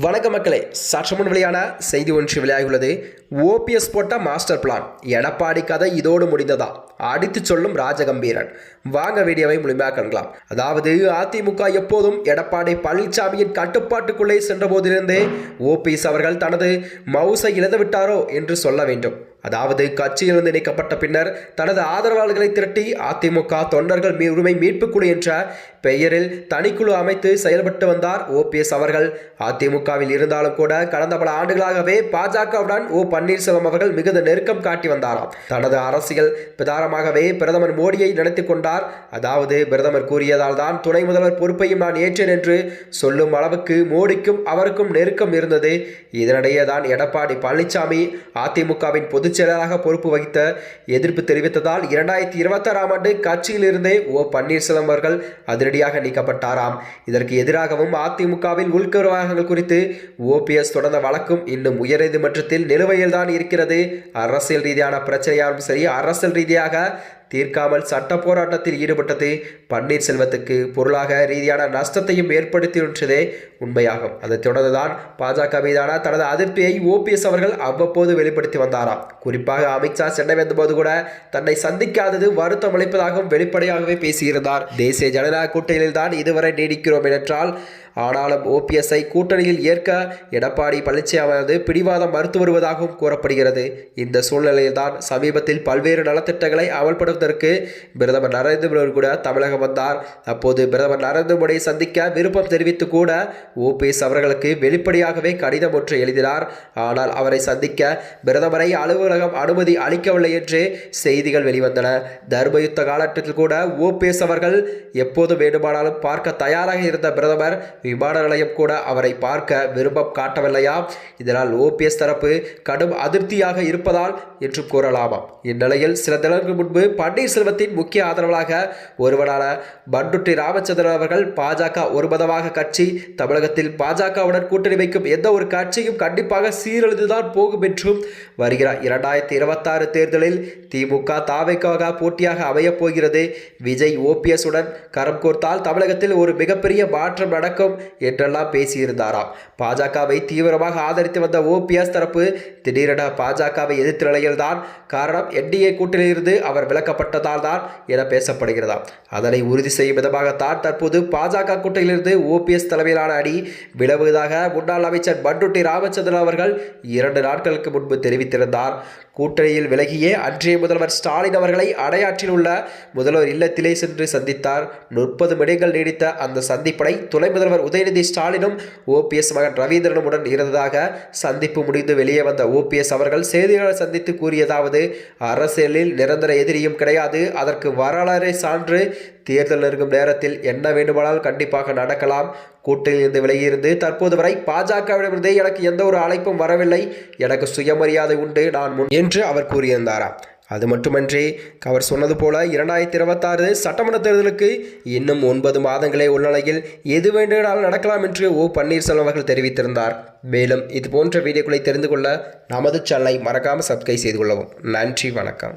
வணக்க மக்களே சற்றுமுன் வெளியான செய்தி ஒன்று வெளியாகியுள்ளது. ஓபிஎஸ் போட்ட மாஸ்டர் பிளான். எடப்பாடி கதை இதோடு முடிந்ததா? அடித்து சொல்லும் ராஜகம்பீரன். வாங்க வீடியோவை முழுமையாக காணலாம் அதாவது அதிமுக எப்போதும் எடப்பாடி பழனிசாமியின் கட்டுப்பாட்டுக்குள்ளே சென்ற போதிலிருந்தே ஓபிஎஸ் அவர்கள் தனது மவுசை இழந்துவிட்டாரோ என்று சொல்ல வேண்டும். அதாவது கட்சியிலிருந்து நீக்கப்பட்ட பின்னர் தனது ஆதரவாளர்களை திரட்டி அதிமுக தொண்டர்கள் மீ உரிமை மீட்பு குழு என்ற பெயரில் தனிக்குழு அமைத்து செயல்பட்டு வந்தார் ஓபிஎஸ் அவர்கள். அதிமுகவில் இருந்தாலும் கூட கடந்த பல ஆண்டுகளாகவே பாஜகவுடன் ஓ பன்னீர்செல்வம் அவர்கள் மிகுந்த நெருக்கம் காட்டி வந்தாராம். தனது அரசியல் பிரதாரமாகவே பிரதமர் மோடியை நினைத்து கொண்டார். அதாவது பிரதமர் கூறியதால் தான் துணை முதல்வர் பொறுப்பையும் நான் ஏற்றேன் என்று சொல்லும் அளவுக்கு மோடிக்கும் அவருக்கும் நெருக்கம் இருந்தது. இதனிடையே தான் எடப்பாடி பழனிசாமி அதிமுகவின் பொதுச் செயலராக பொறுப்பு வகித்த எதிர்ப்பு தெரிவித்ததால் இரண்டாயிரத்தி இருபத்தாறாம் ஆண்டு கட்சியிலிருந்தே ஓ பன்னீர்செல்வம் அவர்கள் அதிரடியாக நீக்கப்பட்டாராம். இதற்கு எதிராகவும் அதிமுகவில் உள்கருவாகங்கள் குறித்து ஓபிஎஸ் தொடர்ந்த வழக்கும் இன்னும் உயர்நீதிமன்றத்தில் நிலுவையில் தான் இருக்கிறது. அரசியல் ரீதியான பிரச்சனையாலும் சரி அரசியல் ரீதியாக தீர்க்காமல் சட்ட போராட்டத்தில் ஈடுபட்டது பன்னீர்செல்வத்துக்கு பொருளாக ரீதியான நஷ்டத்தையும் ஏற்படுத்தியுன்றதே உண்மையாகும். அதைத் தொடர்ந்துதான் பாஜக மீதான தனது அதிருப்தியை ஓபிஎஸ் அவர்கள் அவ்வப்போது வெளிப்படுத்தி வந்தாராம். குறிப்பாக அமித்ஷா சென்னை வந்தபோது கூட தன்னை சந்திக்காதது வருத்தம் அளிப்பதாகவும் வெளிப்படையாகவே பேசியிருந்தார். தேசிய ஜனநாயக கூட்டணியில் தான் இதுவரை நீடிக்கிறோம் என்றால் ஆனாலும் ஓபிஎஸ்ஐ கூட்டணியில் ஏற்க எடப்பாடி பழனிசாமி பிடிவாதம் மறுத்து வருவதாகவும் கூறப்படுகிறது. இந்த சூழ்நிலையில்தான் சமீபத்தில் பல்வேறு நலத்திட்டங்களை அமல்படுவதற்கு பிரதமர் நரேந்திர மோடி கூட தமிழகம் வந்தார். அப்போது பிரதமர் நரேந்திர மோடியை சந்திக்க விருப்பம் தெரிவித்து கூட ஓபிஎஸ் அவர்களுக்கு வெளிப்படையாகவே கடிதம் ஒன்று எழுதினார். ஆனால் அவரை சந்திக்க பிரதமரை அலுவலகம் அனுமதி அளிக்கவில்லை என்று செய்திகள் வெளிவந்தன. தர்மயுத்த காலகட்டத்தில் கூட ஓபிஎஸ் அவர்கள் எப்போது வேண்டுமானாலும் பார்க்க தயாராக இருந்த பிரதமர் விமான நிலையம் கூட அவரை பார்க்க விருப்பம் காட்டவில்லையா? இதனால் ஓபிஎஸ் தரப்பு கடும் அதிருப்தியாக இருப்பதால் என்று கூறலாமாம். இந்நிலையில் சில தினங்களுக்கு முன்பு பன்னீர்செல்வத்தின் முக்கிய ஆதரவாளராக ஒருவரான பண்டுட்டி ராமச்சந்திரன் அவர்கள் பாஜக ஒருமதமாக கட்சி தமிழகத்தில் பாஜகவுடன் கூட்டணி வைக்கும் எந்த ஒரு கட்சியும் கண்டிப்பாக சீரழிந்துதான் போகும் என்றும் வருகிறார் இரண்டாயிரத்தி இருபத்தாறு தேர்தலில் திமுக தாவைக்காக போட்டியாக அமையப் போகிறது. விஜய் ஓபிஎஸ் உடன் கரம் கோர்த்தால் தமிழகத்தில் ஒரு மிகப்பெரிய மாற்றம் நடக்கும். வேண்டும் என்றெல்லாம் பேசியிருந்தாராம். பாஜகவை தீவிரமாக ஆதரித்து வந்த ஓபிஎஸ் தரப்பு திடீரென பாஜகவை எதிர்த்த நிலையில்தான் காரணம் என்டிஏ கூட்டணியிலிருந்து அவர் விலக்கப்பட்டதால் தான் என பேசப்படுகிறதாம். அதனை உறுதி செய்யும் விதமாகத்தான் தற்போது பாஜக கூட்டணியிலிருந்து ஓபிஎஸ் தலைமையிலான அணி விலவுவதாக முன்னாள் அமைச்சர் பண்டுட்டி ராமச்சந்திரன் அவர்கள் இரண்டு நாட்களுக்கு முன்பு தெரிவித்திருந்தார். கூட்டணியில் விலகியே அன்றைய முதல்வர் ஸ்டாலின் அவர்களை அடையாற்றில் உள்ள முதல்வர் இல்லத்திலே சென்று சந்தித்தார். முப்பது மணிகள் நீடித்த அந்த சந்திப்படை துணை முதல்வர் உதயநிதி ஸ்டாலினும் ஓபிஎஸ் மகன் ரவீந்திரனும் உடன் இருந்ததாக சந்திப்பு முடிந்து வெளியே வந்த ஓபிஎஸ் அவர்கள் செய்தியாளர் சந்தித்து கூறியதாவது அரசியலில் நிரந்தர எதிரியும் கிடையாது. அதற்கு வரலாறை சான்று தேர்தல் நெருங்கும் நேரத்தில் என்ன வேண்டுமானால் கண்டிப்பாக நடக்கலாம். கூட்டணியிலிருந்து விலகியிருந்து தற்போது வரை பாஜகவிடமிருந்தே எனக்கு எந்த ஒரு அழைப்பும் வரவில்லை. எனக்கு சுயமரியாதை உண்டு. நான் முன் என்று அவர் கூறியிருந்தாராம். அது மட்டுமன்றி அவர் சொன்னது போல இரண்டாயிரத்தி இருபத்தாறு சட்டமன்ற தேர்தலுக்கு இன்னும் ஒன்பது மாதங்களே உள்ள நிலையில் எது வேண்டுமானாலும் நடக்கலாம் என்று ஓ. பன்னீர்செல்வம் அவர்கள் தெரிவித்திருந்தார். மேலும் இது போன்ற வீடியோக்களை தெரிந்து கொள்ள நமது சேனலை மறக்காமல் சப்ஸ்கிரைப் செய்து கொள்ளவும். நன்றி வணக்கம்.